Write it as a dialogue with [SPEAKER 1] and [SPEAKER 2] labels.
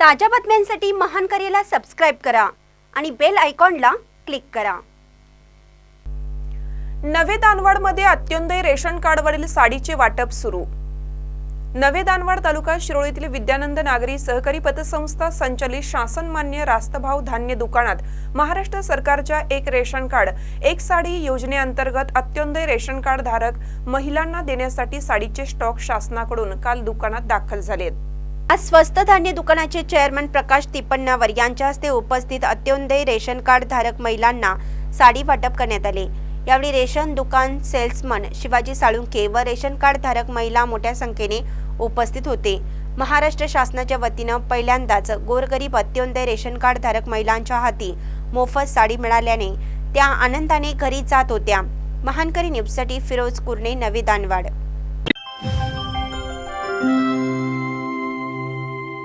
[SPEAKER 1] ताज्या बातम्यांसाठी महान करेला सबस्क्राईब करा आणि बेल आयकॉनला क्लिक करा.
[SPEAKER 2] नवे दानवाडमध्ये अत्योदय रेशन कार्डवरील साडीचे वाटप सुरू. नवे दानवाड तालुका शिरोळीतील विद्यानंद नागरी सहकारी पतसंस्था संचलित शासनमान्य रास्तभाव धान्य दुकानात महाराष्ट्र सरकारच्या एक रेशन कार्ड एक साडी योजनेअंतर्गत अत्योदय रेशन कार्ड धारक महिलांना देण्यासाठी साडीचे स्टॉक शासनाकडून काल दुकानात दाखल झालेत.
[SPEAKER 1] आज स्वस्त धान्य दुकानाचे चेअरमन प्रकाश तिपण्णावर यांच्या हस्ते उपस्थित अत्योदय रेशन कार्ड धारक महिलांना साडी वाटप करण्यात आले. यावेळी रेशन दुकान सेल्समन शिवाजी साळुंके व रेशन कार्ड धारक महिला मोठ्या संख्येने उपस्थित होते. महाराष्ट्र शासनाच्या वतीनं पहिल्यांदाच गोरगरीब अत्योदय रेशन कार्ड धारक महिलांच्या हाती मोफत साडी मिळाल्याने त्या आनंदाने घरी जात होत्या. महानकरी न्यूजसाठी फिरोज कुर्णे नवी दानवाड.